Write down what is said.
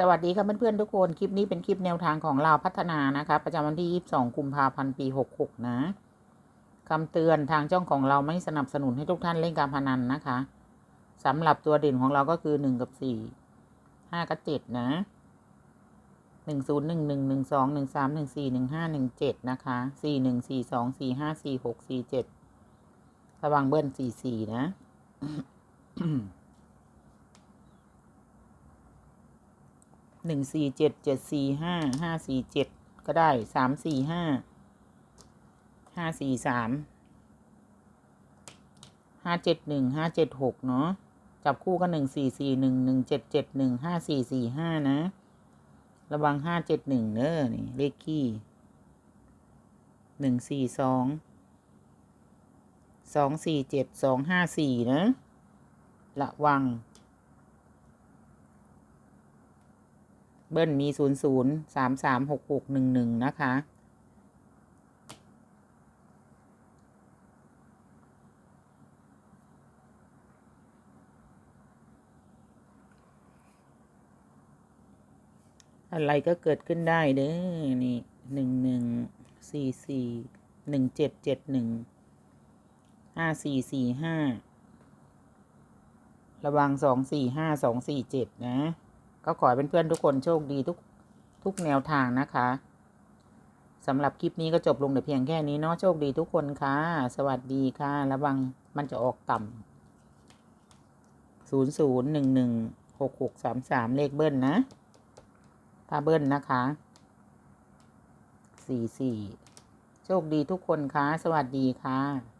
สวัสดีค่ะเพื่อนๆทุกคน คลิปนี้เป็นคลิปแนวทางของเราพัฒนานะคะ ประจำวันที่ 22 กุมภาพันธ์ ปี 66 นะคำเตือนทางจ้องของเราไม่สนับสนุนให้ทุกท่านเล่นการพนันนะคะสำหรับตัวเด่นของเราก็คือ 1 กับ 4 5 กับ 7 นะ 1 0 1 1 1 2 1 3 1 4 1 5 1 7 นะคะ 4 1 4 2 4 5 4 6 4 7 ระวังเบิ้ล4 4 นะ หนึ่งสี่เจ็ดเจ็ดสี่ห้าห้าสี่เจ็ดก็ได้สามสี่ห้าห้าสี่สามห้าเจ็ดหนึ่งห้าเจ็ดหกเนาะจับคู่ก็หนึ่งสี่สี่หนึ่งหนึ่งเจ็ดเจ็ดหนึ่งห้าสี่สี่ห้านะ ระวังห้าเจ็ดหนึ่งเนอะนี่เลขขี้หนึ่งสี่สองสองสี่เจ็ดสองห้าสี่นะ ระวัง เบิ้ลมีศูนย์ศูนย์สามสามหกหกหนึ่งหนึ่งนะคะ อะไรก็เกิดขึ้นได้เด้อนี่หนึ่งหนึ่งสี่สี่หนึ่งเจ็ดเจ็ดหนึ่งห้าสี่สี่ห้าระวังสองสี่ห้าสองสี่เจ็ดนะ ก็ขอให้เพื่อนๆทุกคนโชคดีทุกทุกแนวทางนะคะสำหรับคลิปนี้ก็จบลงแต่เพียงแค่นี้เนาะโชคดีทุกคนค่ะ สวัสดีค่ะ ระวังมันจะออกต่ำศูนย์ศูนย์หนึ่งหนึ่งหกหกสามสามเลขเบิ้ลนะถ้าเบิ้ลนะคะสี่สี่โชคดีทุกคนค่ะ สวัสดีค่ะ